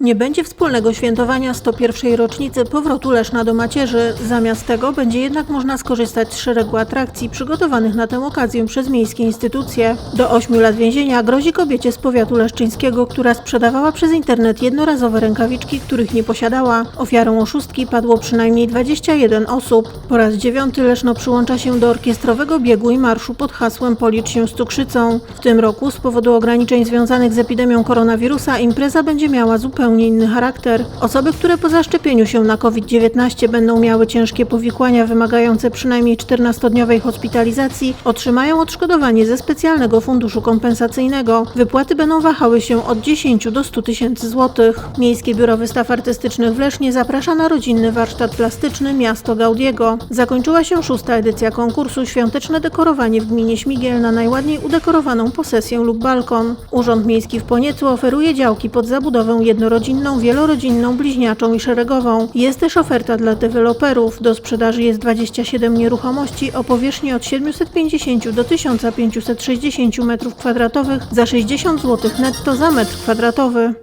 Nie będzie wspólnego świętowania 101. rocznicy powrotu Leszna do macierzy. Zamiast tego będzie jednak można skorzystać z szeregu atrakcji przygotowanych na tę okazję przez miejskie instytucje. Do 8 lat więzienia grozi kobiecie z powiatu leszczyńskiego, która sprzedawała przez internet jednorazowe rękawiczki, których nie posiadała. Ofiarą oszustki padło przynajmniej 21 osób. Po raz dziewiąty Leszno przyłącza się do orkiestrowego biegu i marszu pod hasłem Policz się z cukrzycą. W tym roku z powodu ograniczeń związanych z epidemią koronawirusa impreza będzie miała zupełnie inny charakter. Osoby, które po zaszczepieniu się na COVID-19 będą miały ciężkie powikłania wymagające przynajmniej 14-dniowej hospitalizacji, otrzymają odszkodowanie ze specjalnego funduszu kompensacyjnego. Wypłaty będą wahały się od 10 do 100 tysięcy złotych. Miejskie Biuro Wystaw Artystycznych w Lesznie zaprasza na rodzinny warsztat plastyczny Miasto Gaudiego. Zakończyła się szósta edycja konkursu Świąteczne dekorowanie w gminie Śmigiel na najładniej udekorowaną posesję lub balkon. Urząd Miejski w Poniecu oferuje działki pod zabudowę jednorodzinną, wielorodzinną, bliźniaczą i szeregową. Jest też oferta dla deweloperów. Do sprzedaży jest 27 nieruchomości o powierzchni od 750 do 1560 m2 za 60 zł netto za metr kwadratowy.